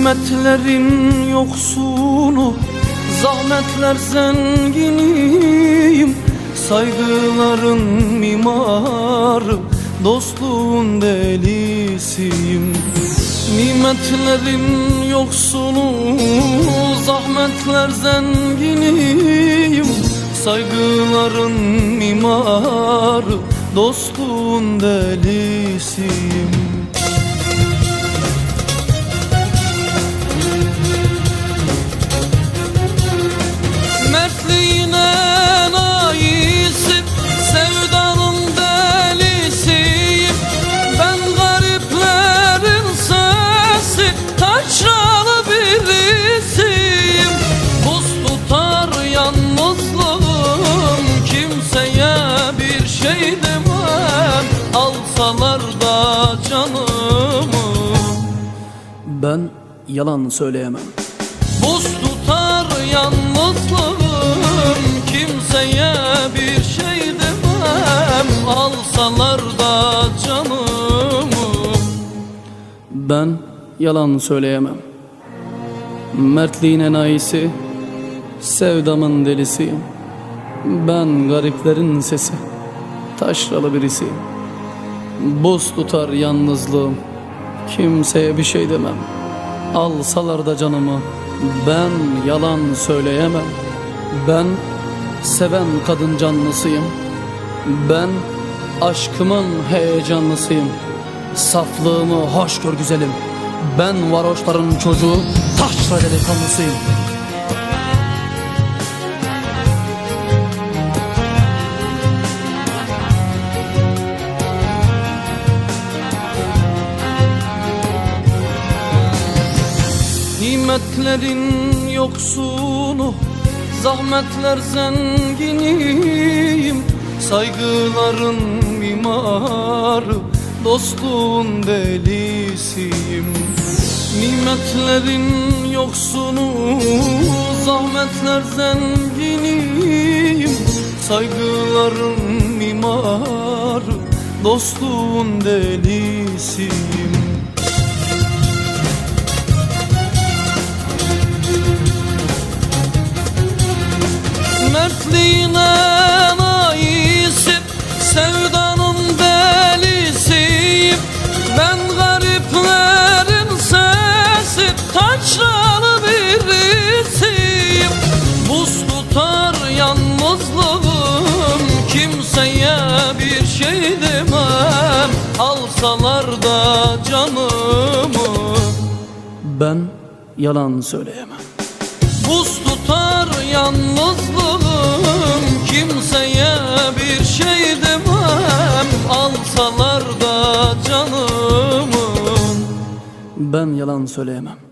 Nimetlerin yoksunu Zahmetler zenginiyim. Saygıların mimarı Dostluğun delisiyim. Nimetlerin yoksunu Zahmetler zenginiyim. Saygıların mimarı Dostluğun delisiyim Ben yalan söyleyemem. Buz tutar yalnızlığım Kimseye bir şey demem. Alsalar da canımı. Ben yalan söyleyemem. Mertliğin enayisi Sevdamın delisiyim Ben gariplerin sesi Taşralı birisiyim. Buz tutar yalnızlığım Kimseye bir şey demem. Alsalar da canımı Ben yalan söyleyemem. Ben seven kadın canlısıyım. Ben aşkımın heyecanlısıyım. Saflığımı hoş gör güzelim. Ben varoşların çocuğu Taşra delikanlısıyım Nimetlerin yoksunu Zahmetler zenginiyim. Saygıların mimarı Dostluğun delisiyim. Nimetlerin yoksunu Zahmetler zenginiyim. Saygıların mimarı Dostluğun delisiyim Alsalar da canımı Ben yalan söyleyemem. Buz tutar yalnızlığım Kimseye bir şey demem. Alsalar da canımı Ben yalan söyleyemem